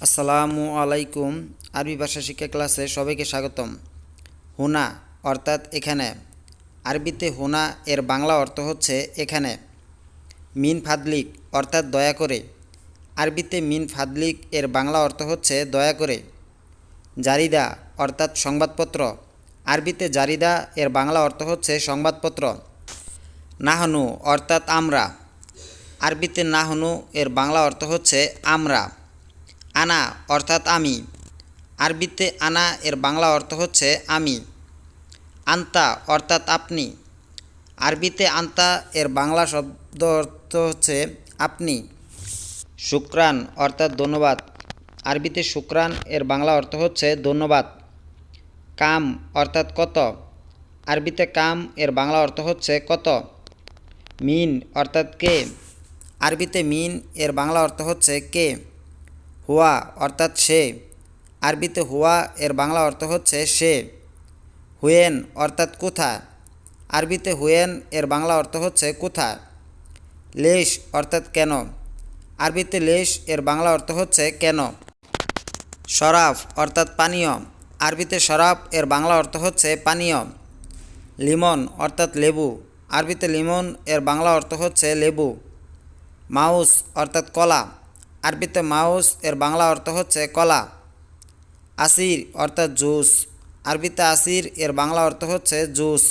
আসসালামু আলাইকুম আরবি ভাষা শিক্ষা ক্লাসে সবাইকে স্বাগতম। হুনা অর্থাৎ এখানে। আরবিতে হুনা এর বাংলা অর্থ হচ্ছে এখানে। মিন ফাদলিক অর্থাৎ দয়া করে। আরবিতে মিন ফাদলিক এর বাংলা অর্থ হচ্ছে দয়া করে। জারিদা অর্থাৎ সংবাদপত্র। আরবিতে জারিদা এর বাংলা অর্থ হচ্ছে সংবাদপত্র। নাহনু অর্থাৎ আমরা। আরবিতে নাহনু এর বাংলা অর্থ হচ্ছে আমরা। আনা অর্থাৎ আমি। আরবিতে আনা এর বাংলা অর্থ হচ্ছে আমি। আন্তা অর্থাৎ আপনি। আরবিতে আন্তা এর বাংলা শব্দ অর্থ হচ্ছে আপনি। শুক্রান অর্থাৎ ধন্যবাদ। আরবিতে শুক্রান এর বাংলা অর্থ হচ্ছে ধন্যবাদ। কাম অর্থাৎ কত। আরবিতে কাম এর বাংলা অর্থ হচ্ছে কত। মিন অর্থাৎ কে। আরবিতে মিন এর বাংলা অর্থ হচ্ছে কে। হুয়া অর্থাৎ সে। আরবিতে হুয়া, এর বাংলা অর্থ হচ্ছে সে। হুয়েন অর্থাৎ কোথায় আরবিতে হুয়েন, এর বাংলা অর্থ হচ্ছে কোথায় লেশ অর্থাৎ কেন। আরবিতে লেশ, এর বাংলা অর্থ হচ্ছে কেন। শরাফ অর্থাৎ পানীয়। আরবিতে শরাফ, এর বাংলা অর্থ হচ্ছে পানীয়। লিমন অর্থাৎ লেবু। আরবিতে লিমন, এর বাংলা অর্থ হচ্ছে লেবু। মাউস অর্থাৎ কলা। আরবিতে মাউস, এর বাংলা অর্থ হচ্ছে কলা। আসির অর্থাৎ জুস। আরবিতে আসির, এর বাংলা অর্থ হচ্ছে জুস।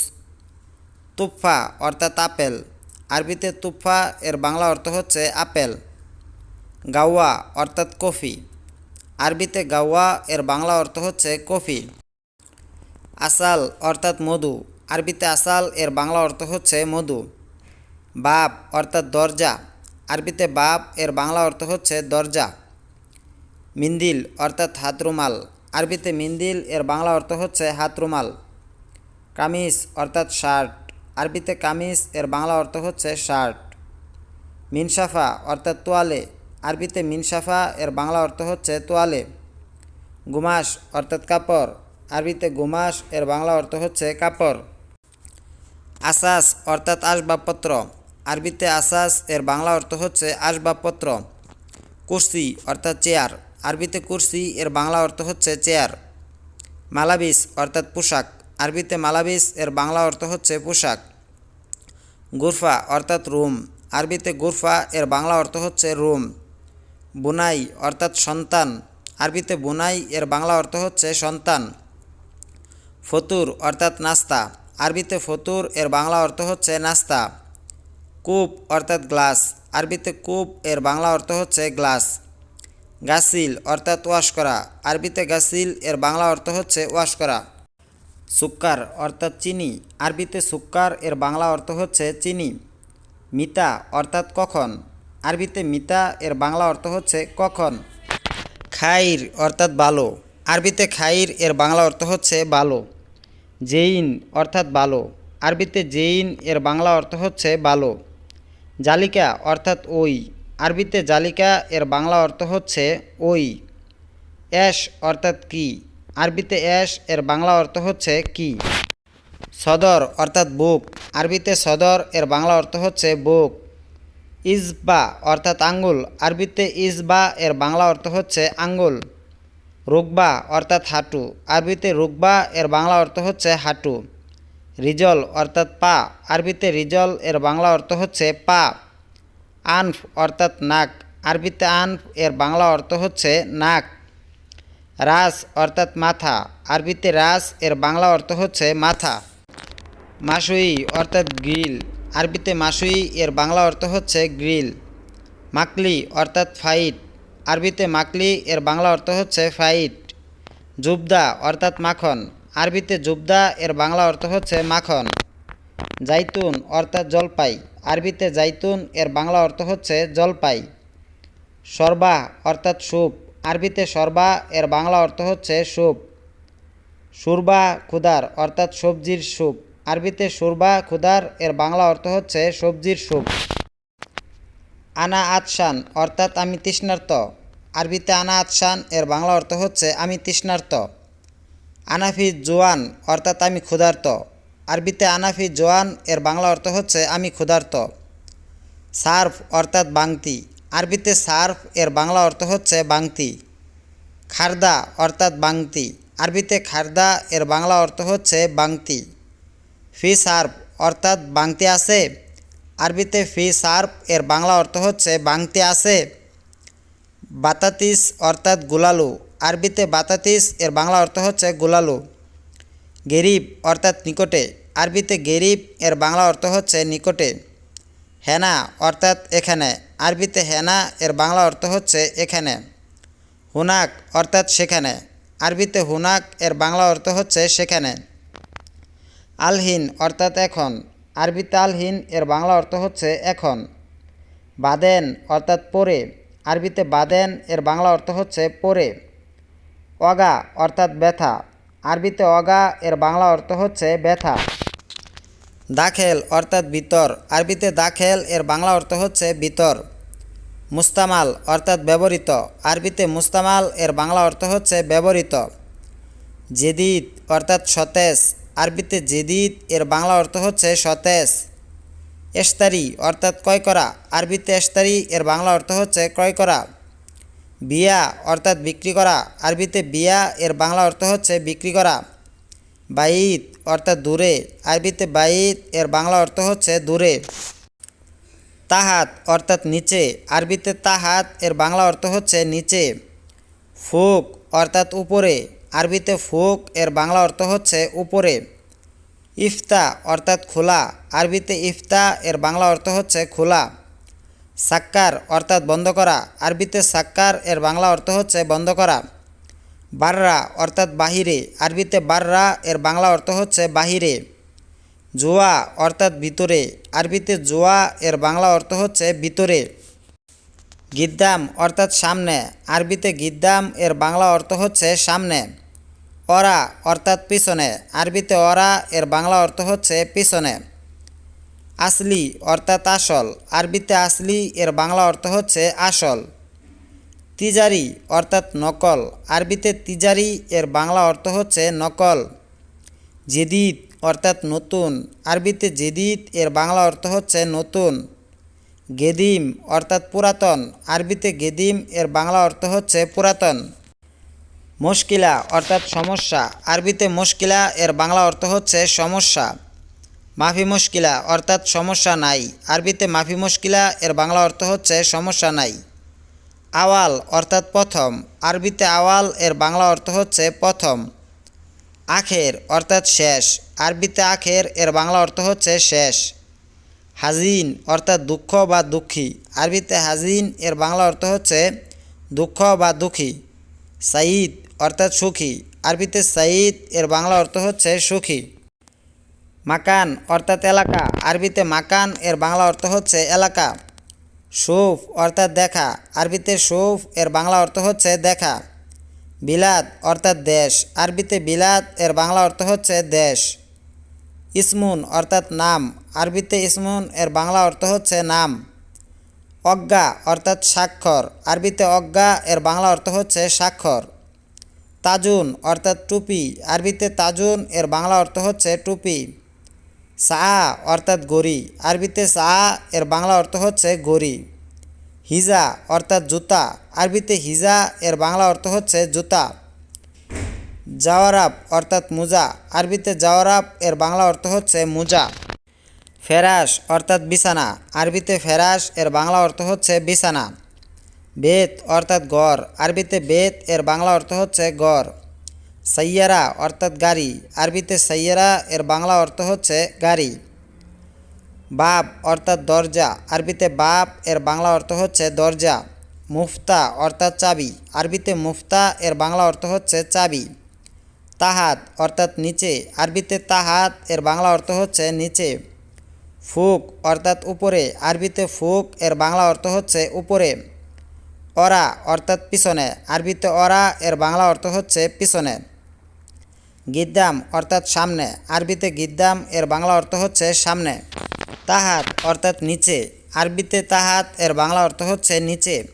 তুফা অর্থাৎ আপেল। আরবিতে তুফা এর বাংলা অর্থ হচ্ছে আপেল। গাওয়া অর্থাৎ কফি। আরবিতে গাওয়া, এর বাংলা অর্থ হচ্ছে কফি। আসাল অর্থাৎ মধু। আরবিতে আসাল, এর বাংলা অর্থ হচ্ছে মধু। বাপ অর্থাৎ দরজা। আরবিতে বাপ, এর বাংলা অর্থ হচ্ছে দরজা, মিন্দিল অর্থাৎ হাতরুমাল। আরবিতে মিন্দিল, এর বাংলা অর্থ হচ্ছে হাতরুমাল। কামিজ অর্থাৎ শার্ট। আরবিতে কামিজ, এর বাংলা অর্থ হচ্ছে শার্ট। মিনসাফা অর্থাৎ তোয়ালে। আরবিতে মিনসাফা, এর বাংলা অর্থ হচ্ছে তোয়ালে। গুমাস অর্থাৎ কাপড়। আরবিতে গুমাস, এর বাংলা অর্থ হচ্ছে কাপড়। আসাস অর্থাৎ আসবাবপত্র। আরবিতে আসাস, এর বাংলা অর্থ হচ্ছে আসবাবপত্র, কুর্সি অর্থাৎ চেয়ার। আরবিতে কুর্সি, এর বাংলা অর্থ হচ্ছে চেয়ার। মালাবিস অর্থাৎ পোশাক। আরবিতে মালাবিস, এর বাংলা অর্থ হচ্ছে পোশাক। গুরফা অর্থাৎ রুম। আরবিতে গুরফা, এর বাংলা অর্থ হচ্ছে রুম। বুনাই অর্থাৎ সন্তান। আরবিতে বুনাই, এর বাংলা অর্থ হচ্ছে সন্তান। ফতুর অর্থাৎ নাস্তা। আরবিতে ফতুর, এর বাংলা অর্থ হচ্ছে নাস্তা। কূপ অর্থাৎ গ্লাস। আরবিতে কূপ এর বাংলা অর্থ হচ্ছে গ্লাস। গাসিল অর্থাৎ ওয়াশ করা। আরবিতে গাসিল এর বাংলা অর্থ হচ্ছে ওয়াশ করা। সুক্কার অর্থাৎ চিনি। আরবিতে সুক্কার এর বাংলা অর্থ হচ্ছে চিনি। মিতা অর্থাৎ কখন। আরবিতে মিতা এর বাংলা অর্থ হচ্ছে কখন। খাইর অর্থাৎ ভালো আরবিতে খাইর এর বাংলা অর্থ হচ্ছে ভালো জেইন অর্থাৎ ভালো আরবিতে জেইন এর বাংলা অর্থ হচ্ছে ভালো জালিকা অর্থাৎ ওই। আরবিতে জালিকা এর বাংলা অর্থ হচ্ছে ওই। অ্যাশ অর্থাৎ কি? আরবিতে অ্যাশ এর বাংলা অর্থ হচ্ছে কি? সদর অর্থাৎ বুক। আরবিতে সদর এর বাংলা অর্থ হচ্ছে বুক। ইজবা অর্থাৎ আঙ্গুল। আরবিতে ইজবা এর বাংলা অর্থ হচ্ছে আঙ্গুল। রুকবা অর্থাৎ হাঁটু। আরবিতে রুকবা এর বাংলা অর্থ হচ্ছে হাঁটু। রিজল অর্থাৎ পা। আরবিতে রিজল এর বাংলা অর্থ হচ্ছে পা। আনফ অর্থাৎ নাক। আরবিতে আনফ এর বাংলা অর্থ হচ্ছে নাক। রাস অর্থাৎ মাথা। আরবিতে রাস এর বাংলা অর্থ হচ্ছে মাথা। মাসুই অর্থাৎ গ্রিল। আরবিতে মাসুই এর বাংলা অর্থ হচ্ছে গ্রিল। মাকলি অর্থাৎ ফাইট। আরবিতে মাকলি এর বাংলা অর্থ হচ্ছে ফাইট। জুবদা অর্থাৎ মাখন। আরবিতে জুবদা, এর বাংলা অর্থ হচ্ছে মাখন। জাইতুন অর্থাৎ জলপাই। আরবিতে জাইতুন, এর বাংলা অর্থ হচ্ছে জলপাই। সরবা অর্থাৎ স্যুপ আরবিতে সরবা এর বাংলা অর্থ হচ্ছে স্যুপ সুরবা খুদার অর্থাৎ সবজির স্যুপ আরবিতে সুরবা খুদার এর বাংলা অর্থ হচ্ছে সবজির স্যুপ আনা আতসান অর্থাৎ আমি তৃষ্ণার্ত। আরবিতে আনা আতসান এর বাংলা অর্থ হচ্ছে আমি তৃষ্ণার্ত। আনাফি জোয়ান অর্থাৎ আমি ক্ষুধার্ত। আরবিতে আনাফি জোয়ান, এর বাংলা অর্থ হচ্ছে আমি ক্ষুধার্ত। সার্ফ অর্থাৎ বাংতি। আরবিতে সার্ফ, এর বাংলা অর্থ হচ্ছে বাংতি। খারদা অর্থাৎ বাংতি। আরবিতে খারদা, এর বাংলা অর্থ হচ্ছে বাংতি। ফি সার্ফ অর্থাৎ বাংতি আছে। আরবিতে ফি সার্ফ, এর বাংলা অর্থ হচ্ছে বাংতি আছে। বাতাতিস অর্থাৎ গুলালু। আরবিতে বাতাতিস, এর বাংলা অর্থ হচ্ছে গুলালু। গেরিব অর্থাৎ নিকটে। আরবিতে গেরিব, এর বাংলা অর্থ হচ্ছে নিকটে। হেনা অর্থাৎ এখানে। আরবিতে হেনা, এর বাংলা অর্থ হচ্ছে এখানে। হুনাক অর্থাৎ সেখানে। আরবিতে হুনাক, এর বাংলা অর্থ হচ্ছে সেখানে। আলহিন অর্থাৎ এখন। আরবিতে আলহিন, এর বাংলা অর্থ হচ্ছে এখন। বাদেন অর্থাৎ পরে। আরবিতে বাদেন, এর বাংলা অর্থ হচ্ছে পরে। অগা অর্থাৎ ব্যথা। আরবিতে অগা এর বাংলা অর্থ হচ্ছে ব্যথা। দাখেল অর্থাৎ ভিতর। আরবিতে দাখেল এর বাংলা অর্থ হচ্ছে ভিতর। মুস্তামাল অর্থাৎ ব্যবহৃত। আরবিতে মুস্তামাল এর বাংলা অর্থ হচ্ছে ব্যবহৃত। জেদিদ অর্থাৎ সতেজ। আরবিতে জেদিদ এর বাংলা অর্থ হচ্ছে সতেজ। এস্তারি অর্থাৎ ক্রয় করা। আরবিতে এস্তারি এর বাংলা অর্থ হচ্ছে ক্রয় করা। বিয়া অর্থাৎ বিক্রি করা। আরবিতে বিয়া, এর বাংলা অর্থ হচ্ছে বিক্রি করা। বাইত অর্থাৎ দূরে। আরবিতে বাইত, এর বাংলা অর্থ হচ্ছে দূরে। তাহাত অর্থাৎ নিচে। আরবিতে তাহাত, এর বাংলা অর্থ হচ্ছে নিচে। ফুক অর্থাৎ উপরে। আরবিতে ফুক, এর বাংলা অর্থ হচ্ছে উপরে। ইফতা অর্থাৎ খোলা। আরবিতে ইফতা, এর বাংলা অর্থ হচ্ছে খোলা। সাক্কার অর্থাৎ বন্ধ করা। আরবিতে সাক্কার এর বাংলা অর্থ হচ্ছে বন্ধ করা। বাররা অর্থাৎ বাহিরে। আরবিতে বাররা এর বাংলা অর্থ হচ্ছে বাহিরে। জোয়া অর্থাৎ ভিতরে। আরবিতে জোয়া এর বাংলা অর্থ হচ্ছে ভিতরে। গিদ্দাম অর্থাৎ সামনে। আরবিতে গিদ্দাম এর বাংলা অর্থ হচ্ছে সামনে। অরা অর্থাৎ পিছনে। আরবিতে অরা এর বাংলা অর্থ হচ্ছে পিছনে। আসলি অর্থাৎ আসল। আরবিতে আসলি এর বাংলা অর্থ হচ্ছে আসল। তিজারি অর্থাৎ নকল। আরবিতে তিজারি এর বাংলা অর্থ হচ্ছে নকল। জেদিদ অর্থাৎ নতুন। আরবিতে জেদিদ এর বাংলা অর্থ হচ্ছে নতুন। গেদিম অর্থাৎ পুরাতন। আরবিতে গেদিম এর বাংলা অর্থ হচ্ছে পুরাতন। মুশকিলা অর্থাৎ সমস্যা। আরবিতে মুশকিলা এর বাংলা অর্থ হচ্ছে সমস্যা। মাফি মুশকিলা অর্থাৎ সমস্যা নাই। আরবিতে মাফি মুশকিলা, এর বাংলা অর্থ হচ্ছে সমস্যা নাই। আওয়াল অর্থাৎ প্রথম। আরবিতে আওয়াল, এর বাংলা অর্থ হচ্ছে প্রথম। আখের অর্থাৎ শেষ। আরবিতে আখের, এর বাংলা অর্থ হচ্ছে শেষ। হাজিন অর্থাৎ দুঃখ বা দুঃখী। আরবিতে হাজিন, এর বাংলা অর্থ হচ্ছে দুঃখ বা দুঃখী। সাঈদ অর্থাৎ সুখী। আরবিতে সাঈদ, এর বাংলা অর্থ হচ্ছে সুখী। মাকান অর্থাৎ এলাকা। আরবিতে মাকান, এর বাংলা অর্থ হচ্ছে এলাকা। সুফ অর্থাৎ দেখা। আরবিতে সুফ, এর বাংলা অর্থ হচ্ছে দেখা। বিলাদ অর্থাৎ দেশ। আরবিতে বিলাদ এর বাংলা অর্থ হচ্ছে দেশ। ইসমুন অর্থাৎ নাম। আরবিতে ইসমুন, এর বাংলা অর্থ হচ্ছে নাম। অজ্ঞা অর্থাৎ স্বাক্ষর। আরবিতে অজ্ঞা, এর বাংলা অর্থ হচ্ছে স্বাক্ষর। তাজুন অর্থাৎ টুপি। আরবিতে তাজুন, এর বাংলা অর্থ হচ্ছে টুপি। সা অর্থাৎ গড়ি আরবিতে সা, এর বাংলা অর্থ হচ্ছে গড়ি হিজা অর্থাৎ জুতা। আরবিতে হিজা, এর বাংলা অর্থ হচ্ছে জুতা। জাওয়ারাব অর্থাৎ মুজা। আরবিতে জাওয়ারাব, এর বাংলা অর্থ হচ্ছে মুজা। ফেরাস অর্থাৎ বিছানা। আরবিতে ফেরাস এর বাংলা অর্থ হচ্ছে বিছানা। বেত অর্থাৎ গড় আরবিতে বেত, এর বাংলা অর্থ হচ্ছে গড় সাইয়ারা অর্থাৎ গাড়ি। আরবিতে সাইয়ারা, এর বাংলা অর্থ হচ্ছে গাড়ি। বাপ অর্থাৎ দরজা। আরবিতে বাপ এর বাংলা অর্থ হচ্ছে দরজা। মুফতা অর্থাৎ চাবি। আরবিতে মুফতা, এর বাংলা অর্থ হচ্ছে চাবি। তাহাত অর্থাৎ নিচে। আরবিতে তাহাত, এর বাংলা অর্থ হচ্ছে নিচে। ফুক অর্থাৎ উপরে। আরবিতে ফুক, এর বাংলা অর্থ হচ্ছে উপরে। অরা অর্থাৎ পিছনে। আরবিতে অরা, এর বাংলা অর্থ হচ্ছে পিছনে। গিদ্দাম অর্থাৎ সামনে। আরবিতে গিদ্দাম, এর বাংলা অর্থ হচ্ছে সামনে। তাহাত অর্থাৎ নিচে। আরবিতে তাহাত, এর বাংলা অর্থ হচ্ছে নিচে।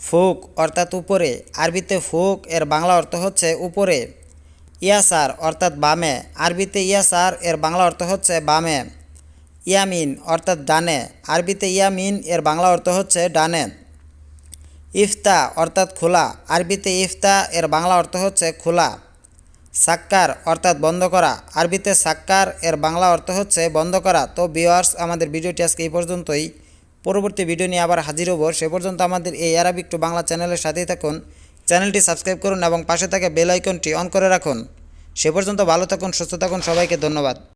ফুক অর্থাৎ উপরে। আরবিতে ফুক, এর বাংলা অর্থ হচ্ছে উপরে। ইয়াসার অর্থাৎ বামে। আরবিতে ইয়াসার, এর বাংলা অর্থ হচ্ছে বামে। ইয়ামিন অর্থাৎ ডানে। আরবিতে ইয়ামিন, এর বাংলা অর্থ হচ্ছে ডানে। ইফতা অর্থাৎ খোলা। আরবিতে ইফতা, এর বাংলা অর্থ হচ্ছে খোলা। সাক্কার অর্থাৎ বন্ধ করা। আরবিতে সাক্কার এর বাংলা অর্থ হচ্ছে বন্ধ করা। তো ভিওয়ার্স আমাদের ভিডিওটি আজকে এই পর্যন্তই। পরবর্তী ভিডিও নিয়ে আবার হাজির হব। সে পর্যন্ত আমাদের এই অ্যারাবিক টু বাংলা চ্যানেলের সাথেই থাকুন। চ্যানেলটি সাবস্ক্রাইব করুন এবং পাশে থাকা বেল আইকনটি অন করে রাখুন। সে পর্যন্ত ভালো থাকুন, সুস্থ থাকুন, সবাইকে ধন্যবাদ।